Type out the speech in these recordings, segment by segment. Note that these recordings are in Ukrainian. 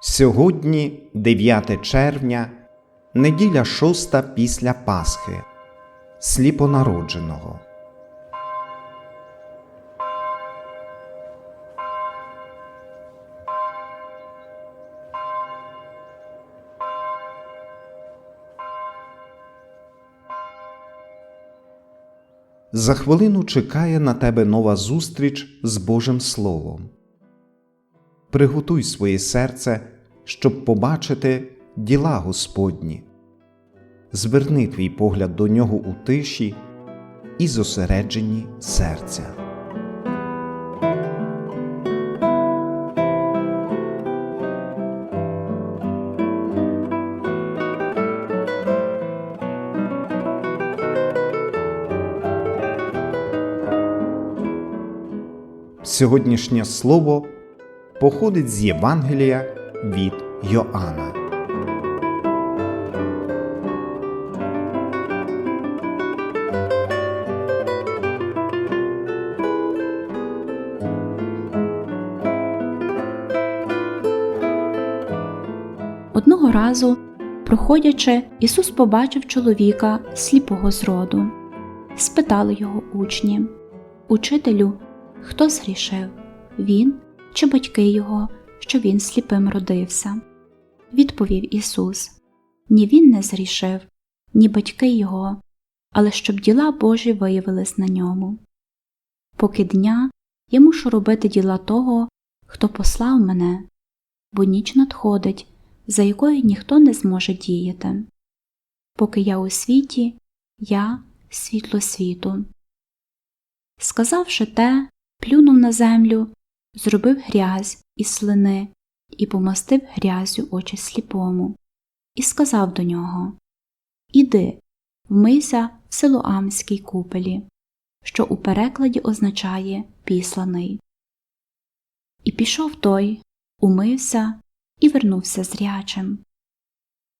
Сьогодні 9 червня, неділя шоста після Пасхи, сліпонародженого. За хвилину чекає на тебе нова зустріч з Божим Словом. Приготуй своє серце, щоб побачити діла Господні. Зверни твій погляд до нього у тиші і зосередженні серця. Сьогоднішнє слово походить з Євангелія від Йоанна. Одного разу, проходячи, Ісус побачив чоловіка сліпого зроду. Спитали його учні Учителю, хто згрішив? Він чи батьки його, що він сліпим родився? Відповів Ісус Ні він не згрішив, ні батьки його, але щоб діла Божі виявились на ньому. Поки дня я мушу робити діла того, хто послав мене, бо ніч надходить, за якою ніхто не зможе діяти. Поки я у світі, я світло світу. Сказавши те, плюнув на землю, зробив грязь із слини і помастив грязю очі сліпому, і сказав до нього Іди, вмийся в Силоамській купелі, що у перекладі означає післаний. І пішов той, умився і вернувся зрячим.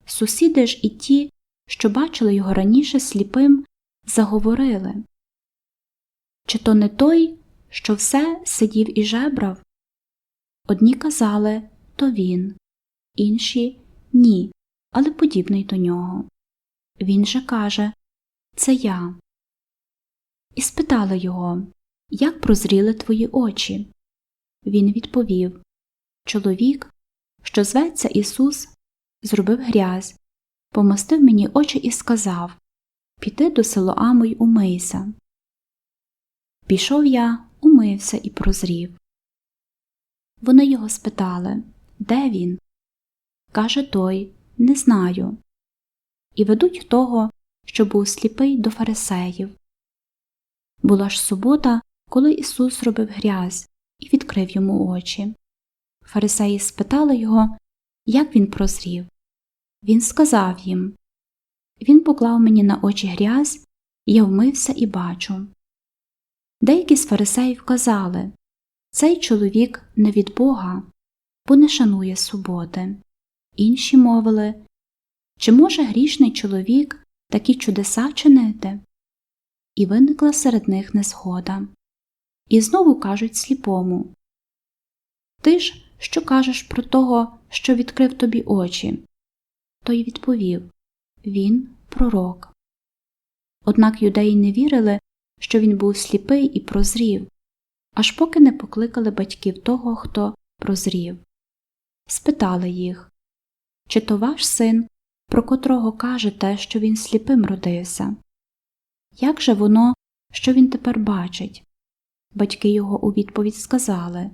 Сусіди ж і ті, що бачили його раніше сліпим, заговорили Чи то не той, що все сидів і жебрав? Одні казали то він, інші ні, але подібний до нього. Він же каже Це я. І спитали його, як прозріли твої очі? Він відповів Чоловік, що зветься Ісус, зробив грязь, помастив мені очі і сказав Піди до Силоаму й умийся. Пішов я, умився і прозрів. Вони його спитали Де він? Каже той Не знаю. І ведуть того, що був сліпий до фарисеїв. Була ж субота, коли Ісус зробив грязь і відкрив йому очі. Фарисеї спитали його, як він прозрів. Він сказав їм Він поклав мені на очі грязь, я вмився і бачу. Деякі з фарисеїв казали Цей чоловік не від Бога, бо не шанує суботи. Інші мовили Чи може грішний чоловік такі чудеса чинити? І виникла серед них незгода. І знову кажуть сліпому Ти ж що кажеш про того, що відкрив тобі очі? Той відповів Він пророк. Однак юдеї не вірили, що він був сліпий і прозрів, аж поки не покликали батьків того, хто прозрів. Спитали їх чи то ваш син, про котрого кажете, що він сліпим родився? Як же воно, що він тепер бачить? Батьки його у відповідь сказали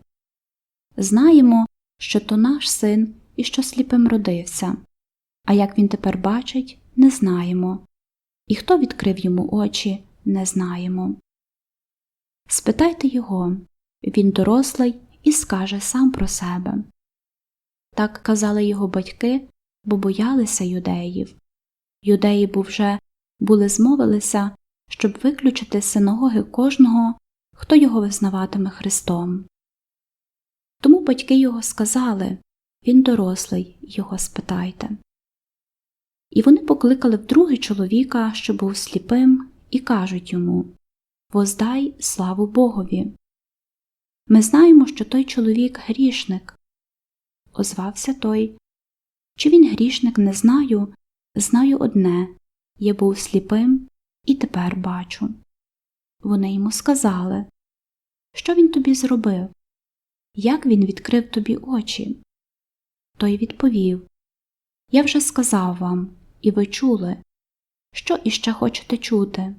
Знаємо, що то наш син і що сліпим родився, а як він тепер бачить, не знаємо, і хто відкрив йому очі, не знаємо. Спитайте його він дорослий і скаже сам про себе. Так казали його батьки, бо боялися юдеїв. Юдеї бо вже були змовилися, щоб виключити з синагоги кожного, хто його визнаватиме Христом. Тому батьки його сказали він дорослий, його спитайте. І вони покликали вдруге чоловіка, що був сліпим, і кажуть йому Воздай славу Богові. Ми знаємо, що той чоловік грішник. озвався той. Чи він грішник, не знаю. Знаю одне я був сліпим і тепер бачу. Вони йому сказали, що він тобі зробив? Як він відкрив тобі очі? Той відповів Я вже сказав вам, і ви чули. Що іще хочете чути?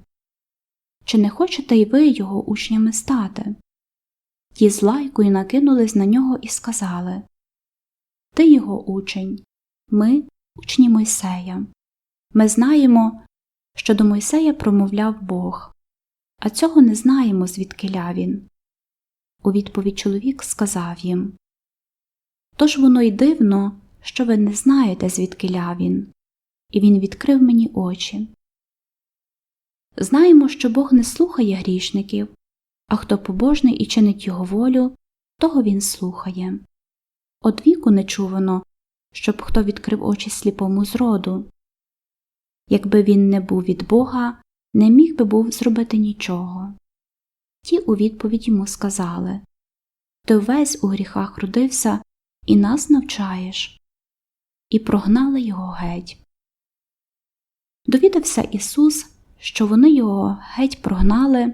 Чи не хочете й ви його учнями стати? Ті з лайкою накинулись на нього і сказали Ти його учень, ми учні Мойсея. Ми знаємо, що до Мойсея промовляв Бог, а цього не знаємо, звідкиля він. У відповідь чоловік сказав їм Тож воно й дивно, що ви не знаєте, звідкиля він, і він відкрив мені очі. Знаємо, що Бог не слухає грішників, а хто побожний і чинить його волю, того він слухає. От віку не чувано, щоб хто відкрив очі сліпому зроду. Якби він не був від Бога, не міг би був зробити нічого. Ті у відповідь йому сказали Ти весь у гріхах родився і нас навчаєш. І прогнали його геть. Довідався Ісус, що вони його геть прогнали,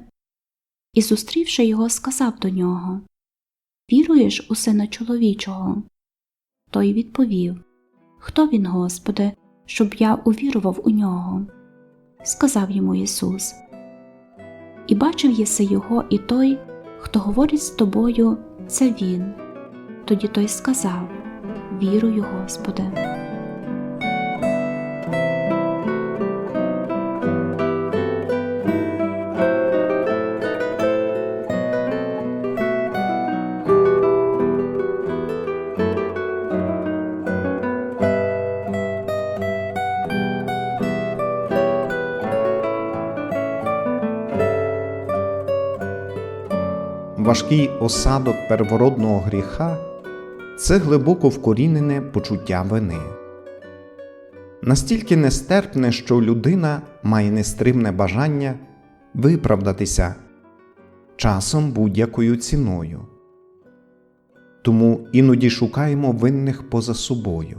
і, зустрівши його, сказав до нього Віруєш у сина чоловічого? Той відповів Хто він, Господи, щоб я увірував у нього? Сказав йому Ісус. І бачив єси його і той, хто говорить з тобою, це він. Тоді той сказав Вірую, Господи. Важкий осадок первородного гріха це глибоко вкорінене почуття вини. Настільки нестерпне, що людина має нестримне бажання виправдатися часом будь-якою ціною. Тому іноді шукаємо винних поза собою.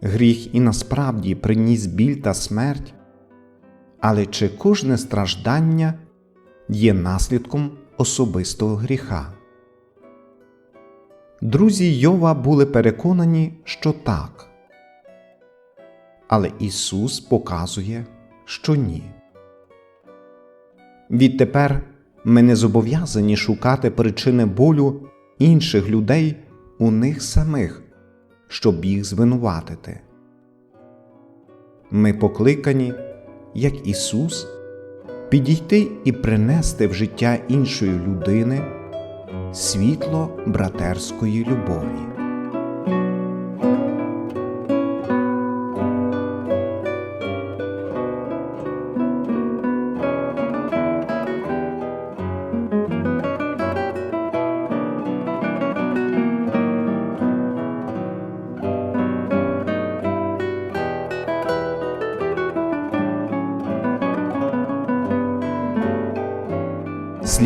Гріх і насправді приніс біль та смерть, але чи кожне страждання є наслідком особистого гріха? Друзі Йова були переконані, що так. Але Ісус показує, що ні. Відтепер ми не зобов'язані шукати причини болю інших людей у них самих, щоб їх звинуватити. Ми покликані, як Ісус, підійти і принести в життя іншої людини світло братерської любові.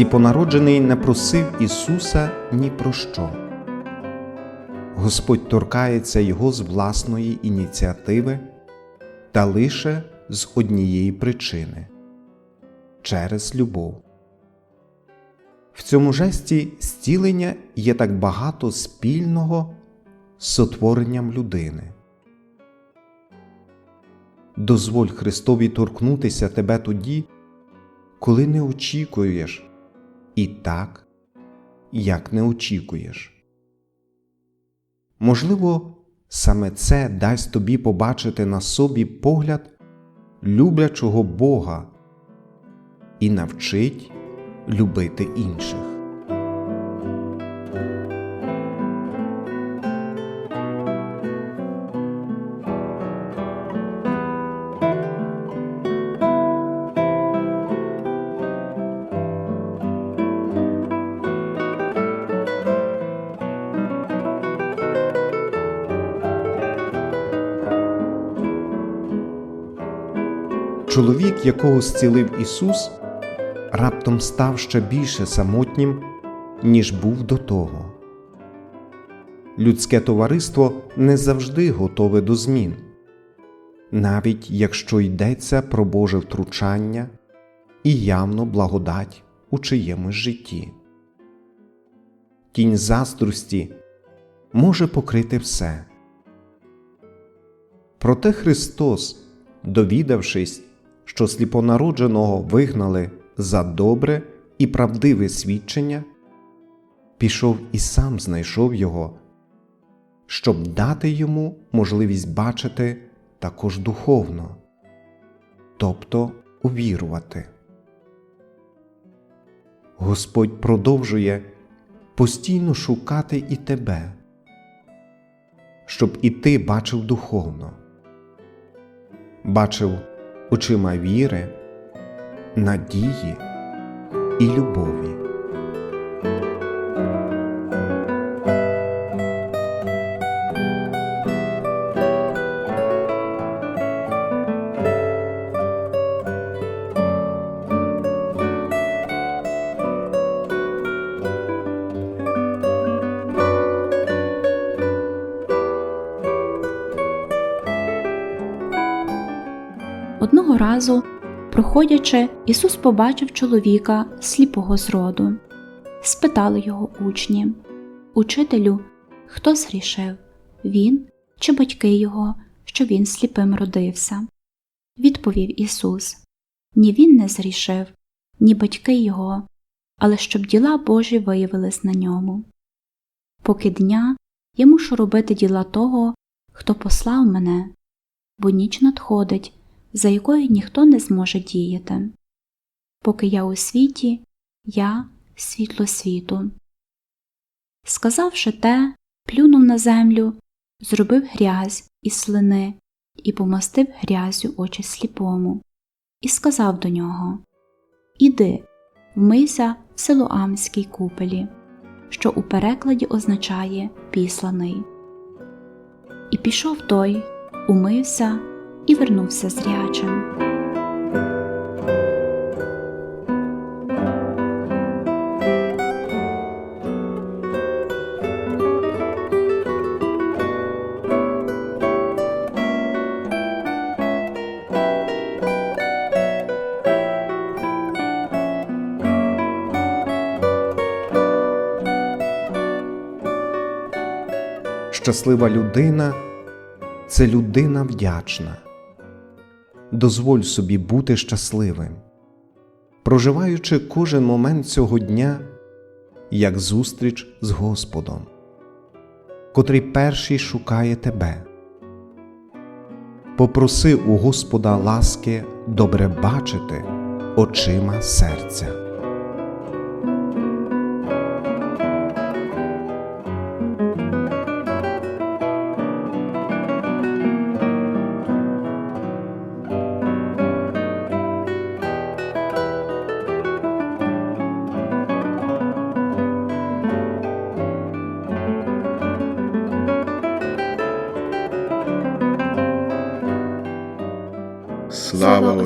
Сліпонароджений не просив Ісуса ні про що. Господь торкається його з власної ініціативи та лише з однієї причини через любов. В цьому жесті зцілення є так багато спільного з сотворенням людини. Дозволь Христові торкнутися тебе тоді, коли не очікуєш, і так, як не очікуєш. Можливо, саме це дасть тобі побачити на собі погляд люблячого Бога і навчить любити інших. Чоловік, якого зцілив Ісус, раптом став ще більше самотнім, ніж був до того. людське товариство не завжди готове до змін, навіть якщо йдеться про Боже втручання і явно благодать у чиємусь житті. Тінь заздрості може покрити все. Проте Христос, довідавшись, що сліпонародженого вигнали за добре і правдиве свідчення, пішов і сам знайшов його, щоб дати йому можливість бачити також духовно, тобто увірувати. Господь продовжує постійно шукати і тебе, щоб і ти бачив духовно, бачив очима віри, надії і любові. Разу, проходячи, Ісус побачив чоловіка сліпого зроду. Спитали його учні Учителю, хто згрішив? Він чи батьки його, що він сліпим родився? Відповів Ісус Ні він не згрішив, ні батьки його, але щоб діла Божі виявились на ньому. Поки дня я мушу робити діла того, хто послав мене, бо ніч надходить за якою ніхто не зможе діяти. Поки я у світі, я світло світу. Сказавши те, плюнув на землю, зробив грязь із слини і помастив грязю очі сліпому, і сказав до нього Іди, вмийся в Силоамській купелі, що у перекладі означає післаний. І пішов той, умився і вернувся зрячим. Щаслива людина це людина вдячна. Дозволь собі бути щасливим, проживаючи кожен момент цього дня як зустріч з Господом, котрий перший шукає тебе. Попроси у Господа ласки добре бачити очима серця.